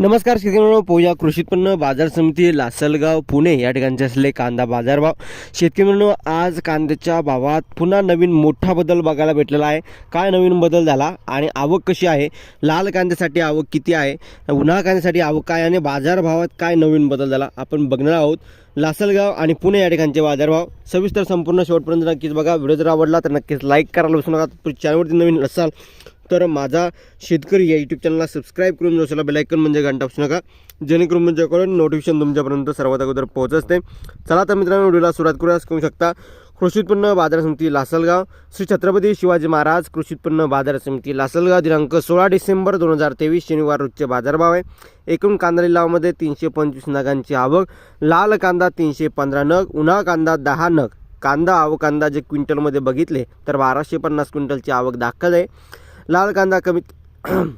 नमस्कार शेतकरी पूजा कृषी उत्पन्न बाजार समिती लासलगाव पुणे या ठिकाणचे असले कांदा बाजारभाव. शेतकरी आज कांद्याच्या भावात पुन्हा नवीन मोठा बदल बघायला भेटलेला आहे. काय नवीन बदल झाला आणि आवक कशी आहे? लाल कांद्यासाठी आवक किती आहे? उन्हाळा कांद्यासाठी आवक काय आणि बाजारभावात काय नवीन बदल झाला? आपण बघणार आहोत. लासलगाव आणि पुणे या ठिकाणचे बाजारभाव. सविस्तर संपूर्ण शेवटपर्यंत नक्कीच बघा. व्हिडिओ जर आवडला तर नक्कीच लाईक करायला विसरू नका. चॅनलवरती नवीन असाल तर माझा शेतकरी या यूट्यूब चॅनलला सबस्क्राईब करून जसला बेलायकन म्हणजे घंटा असू नका. जेणेकरून म्हणजे करून नोटिफिकेशन तुमच्यापर्यंत सर्वात अगोदर पोहोचत. असते चला तर मित्रांनो व्हिडिओला सुरुवात करूया. करू शकता कृषी उत्पन्न बाजार समिती लासलगाव. श्री छत्रपती शिवाजी महाराज कृषी उत्पन्न बाजार समिती लासलगाव दिनांक सोळा डिसेंबर दोन हजार तेवीस शनिवार रोजचे बाजारभाव आहे. एकूण कांदा लिलावामध्ये तीनशे पंचवीस नगांची आवक लाल कांदा तीनशे पंधरा नग उन्हा कांदा दहा नग. कांदा आवक जे क्विंटलमध्ये बघितले तर बाराशे पन्नास क्विंटलची आवक दाखल आहे. लाल कांदा कमीत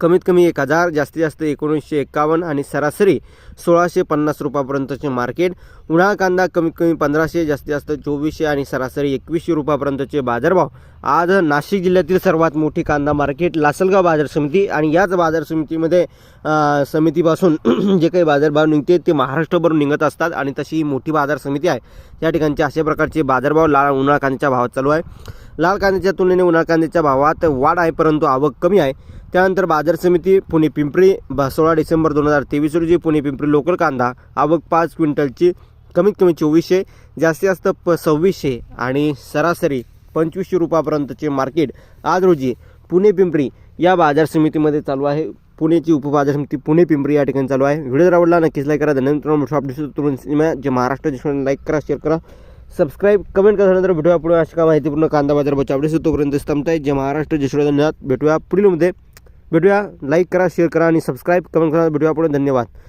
कमीत कमी एक हजार जास्तीत जास्त एकोणीसशे एकावन्न आणि सरासरी सोळाशे पन्नास रुपयापर्यंतचे मार्केट. उन्हाळा कांदा कमीत कमी पंधराशे जास्तीत जास्त चोवीसशे आणि सरासरी एकवीसशे रुपयापर्यंतचे बाजारभाव. आज नाशिक जिल्ह्यातील सर्वात मोठी कांदा मार्केट लासलगाव बाजार समिती आणि याच बाजार समितीमध्ये समितीपासून जे काही बाजारभाव निघते ते महाराष्ट्रभर निघत असतात आणि तशी ही मोठी बाजार समिती आहे. या ठिकाणचे अशा प्रकारचे बाजारभाव लाल उन्हाळा कांद्याच्या भावात चालू आहे. लाल कांद्याच्या तुलनेने उन्हाळ कांद्याच्या भावात वाढ आहे परंतु आवक कमी आहे. त्यानंतर बाजार समिती पुणे पिंपरी सोळा डिसेंबर दोन हजार तेवीस रोजी पुणे पिंपरी लोकल कांदा आवक पाच क्विंटलची कमीत कमी चोवीसशे जास्तीत जास्त प सव्वीसशे आणि सरासरी पंचवीसशे रुपयापर्यंतचे मार्केट आज रोजी पुणे पिंपरी या बाजार समितीमध्ये चालू आहे. पुणेची उपबाजार समिती पुणे पिंपरी या ठिकाणी चालू आहे. व्हिडिओ जर आवडला नक्कीच लाईक करा. धन्यवाद शॉप अपडेट तरुण सिनेमा जे महाराष्ट्र दिसून लाईक करा शेअर करा. सबस्क्राईब कमेंट करा भेटूया पुढे. अशा माहितीपूर्ण कांदा बाजार बच्चा अपडेट तोपर्यंत थांबताय जे महाराष्ट्र देशात धन्यवाद. भेटूया पुढीलमध्ये भेटूया. लाईक करा शेअर करा आणि सबस्क्राईब कमेंट करा. भेटूया पुढे. धन्यवाद.